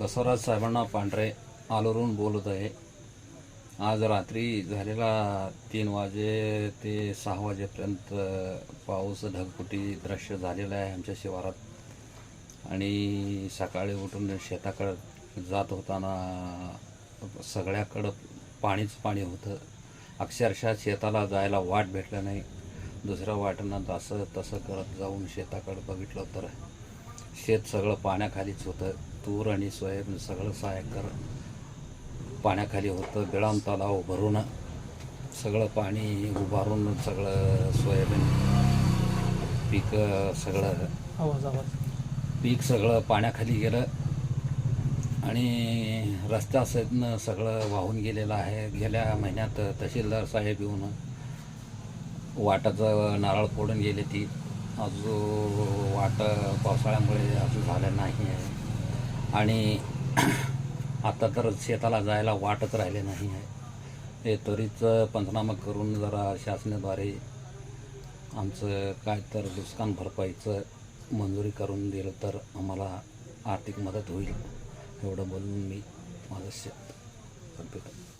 बसवराज साहेबांना पांढरे आलोरून बोलत आहे. आज रात्री झालेला तीन वाजे ते सहा वाजेपर्यंत पाऊस ढगफुटी दृश्य झालेलं आहे आमच्या शिवारात. आणि सकाळी उठून शेताकडं जात होताना सगळ्याकडं पाणीच पाणी होतं. अक्षरशः शेताला जायला वाट भेटलं नाही. दुसऱ्या वाटेनं असं तसं करत जाऊन शेताकडं बघितलं तर शेत सगळं पाण्याखालीच होतं. तूर आणि सोयाबीन सगळं सायकर पाण्याखाली होतं. बिळाम तलाव भरून सगळं पाणी उभारून सगळं सोयाबीन पीक सगळं आवाज आवाज. पीक सगळं पाण्याखाली गेलं आणि रस्त्यासहितनं सगळं वाहून गेलेलं आहे. गेल्या महिन्यात तहसीलदार साहेब येऊन वाटाचं नारळ फोडून गेले ती. अजून वाट पावसाळ्यामुळे अजून झालं नाही आहे. आणि आता तर शेताला जायला वाटच राहिले नाही आहे. ते त्वरित पंचनामा करून जरा शासनाद्वारे आमचं काय तर नुकसान भरपाईचं मंजुरी करून दिलं तर आम्हाला आर्थिक मदत होईल एवढं बोलून मी माझं शेत संपवतो.